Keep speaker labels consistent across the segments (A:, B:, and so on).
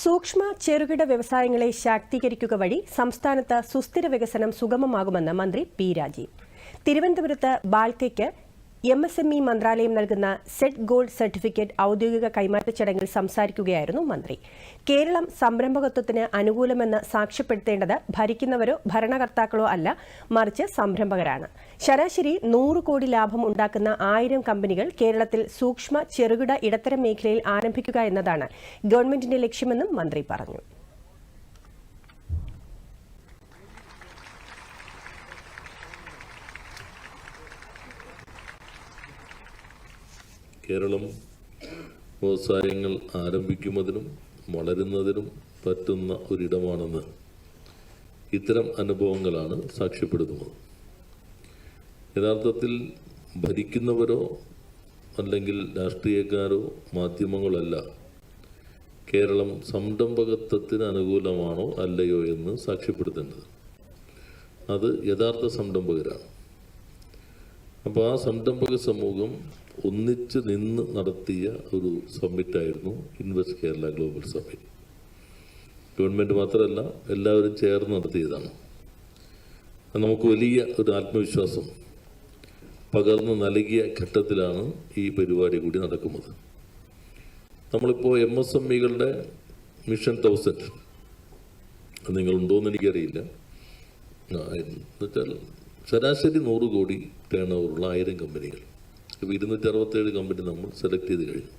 A: സൂക്ഷ്മ ചെറുകിട വ്യവസായങ്ങളെ ശാക്തീകരിക്കുക വഴി സംസ്ഥാനത്ത് സുസ്ഥിര വികസനം സുഗമമാകുമെന്ന് മന്ത്രി പി രാജീവ്. തിരുവനന്തപുരത്ത് ബാൽക്കയ്ക്ക് എം എസ് എം ഇ മന്ത്രാലയം നൽകുന്ന സെറ്റ് ഗോൾഡ് സർട്ടിഫിക്കറ്റ് ഔദ്യോഗിക കൈമാറ്റ ചടങ്ങിൽ സംസാരിക്കുകയായിരുന്നു മന്ത്രി. കേരളം സംരംഭകത്വത്തിന് അനുകൂലമെന്ന് സാക്ഷ്യപ്പെടുത്തേണ്ടത് ഭരിക്കുന്നവരോ ഭരണകർത്താക്കളോ അല്ല മറിച്ച് സംരംഭകരാണ്. ശരാശരി നൂറ് കോടി ലാഭം ഉണ്ടാക്കുന്ന ആയിരം കമ്പനികൾ കേരളത്തിൽ സൂക്ഷ്മ ചെറുകിട ഇടത്തരം മേഖലയിൽ ആരംഭിക്കുക എന്നതാണ് ഗവൺമെന്റിന്റെ ലക്ഷ്യമെന്നും മന്ത്രി പറഞ്ഞു.
B: കേരളം വ്യവസായങ്ങൾ ആരംഭിക്കുന്നതിനും വളരുന്നതിനും പറ്റുന്ന ഒരിടമാണെന്ന് ഇത്തരം അനുഭവങ്ങളാണ് സാക്ഷ്യപ്പെടുത്തുന്നത്. യഥാർത്ഥത്തിൽ ഭരിക്കുന്നവരോ അല്ലെങ്കിൽ രാഷ്ട്രീയക്കാരോ മാധ്യമങ്ങളല്ല കേരളം സംരംഭകത്വത്തിന് അനുകൂലമാണോ അല്ലയോ എന്ന് സാക്ഷ്യപ്പെടുത്തേണ്ടത്. അത് യഥാർത്ഥ സംരംഭകരാണ്. അപ്പോൾ ആ സംരംഭക സമൂഹം ഒന്നിച്ച് നിന്ന് നടത്തിയ ഒരു സമ്മിറ്റായിരുന്നു invest Kerala global summit government മാത്രമല്ല എല്ലാവരും ചേർന്ന് നടത്തിയതാണ്. നമുക്ക് വലിയ ഒരു ആത്മവിശ്വാസം പകർന്നു നൽകിയ ഘട്ടത്തിലാണ് ഈ പരിപാടി കൂടി നടക്കുന്നത്. നമ്മളിപ്പോൾ എം എസ് എം ഇകളുടെ മിഷൻ തൗസൻഡ് നിങ്ങളുണ്ടോയെന്ന് എനിക്കറിയില്ല. എന്നുവെച്ചാൽ ശരാശരി നൂറ് കോടി ടേൺ ഓവറുള്ള ആയിരം കമ്പനികൾ ഇപ്പോൾ ഇരുന്നൂറ്റി അറുപത്തേഴ് കമ്പനി നമ്മൾ സെലക്ട് ചെയ്ത് കഴിഞ്ഞു.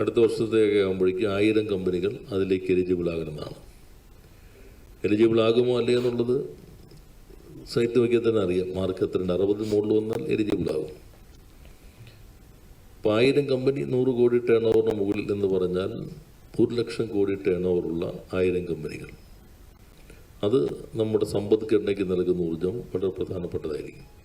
B: അടുത്ത വർഷത്തേക്ക് ആകുമ്പോഴേക്കും ആയിരം കമ്പനികൾ അതിലേക്ക് എലിജിബിൾ ആകണമെന്നാണ് എലിജിബിൾ ആകുമോ അല്ലേ എന്നുള്ളത് സൈറ്റ് നോക്കിയാൽ തന്നെ അറിയാം. മാർക്ക് എത്രയുണ്ട് അറുപത് മുകളിൽ വന്നാൽ എലിജിബിൾ ആകും. അപ്പോൾ ആയിരം കമ്പനി നൂറ് കോടി ടേൺ ഓവറിന് മുകളിൽ എന്ന് പറഞ്ഞാൽ ഒരു ലക്ഷം കോടി ടേൺ ഓവറുള്ള ആയിരം കമ്പനികൾ. അത് നമ്മുടെ സമ്പദ്ഘടനയ്ക്ക് നൽകുന്ന ഊർജം വളരെ പ്രധാനപ്പെട്ടതായിരിക്കും.